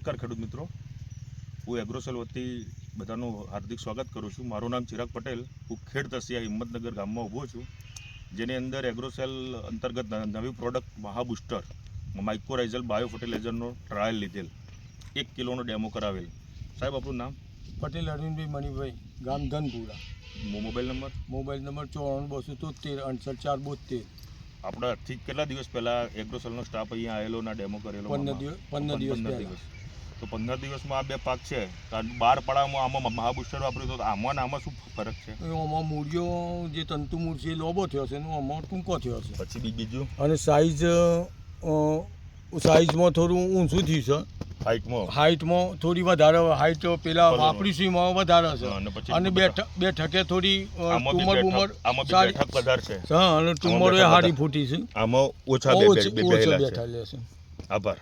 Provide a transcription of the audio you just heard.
નમસ્કાર ખેડૂત મિત્રો. હું એગ્રોસેલ વતી બધાનું હાર્દિક સ્વાગત કરું છું. મારું નામ ચિરાગ પટેલ. હું ખેડ તસિયા હિંમતનગર ગામમાં ઊભો છું. જેની અંદર એગ્રોસેલ અંતર્ગત નવી પ્રોડક્ટ મહાબુસ્ટર માઇક્રોરાઇઝલ બાયો ફર્ટિલાઇઝરનો ટ્રાયલ લીધેલ. એક કિલોનો ડેમો કરાવેલ. સાહેબ આપણું નામ? પટેલ અરવિંદભાઈ મણિભાઈ ગામ Dhanpura mobile number? Mobile number ચોરાણું બસો તોતેર અડસઠ ચાર બોતેર આપણે આજથી કેટલા દિવસ પહેલાં એગ્રોસેલનો સ્ટાફ અહીંયા આવેલો ના ડેમો કરેલો? પંદર દિવસ પંદર દિવસ તો પંદર દિવસમાં આ બે પાક છે. બાર પડામાં આમાં મહાબુસ્ટર વાપર્યું તો આમાં ને આમાં શું ફરક છે? આમાં મૂળિયો જે તંતુ મૂળ છે એ લોબો થયો છે એનો આમાં ટૂંકો થયો છે. પછી બીજું? અને સાઈઝ સાઈઝમાં થોડું ઊંચું થયું છે. હાઇટમાં હાઇટમાં થોડી વધારે હાઇટ પેલા બરોબર. વાપરી છે. એમાં વધારે છે અને બે બે ઠકે થોડી ટુમર બુમર વધારે છે. હા અને ટુમર એ હારી ફૂટી છે. આમાં ઓછા બે ઓછ- બેઠા લે છે. આભાર.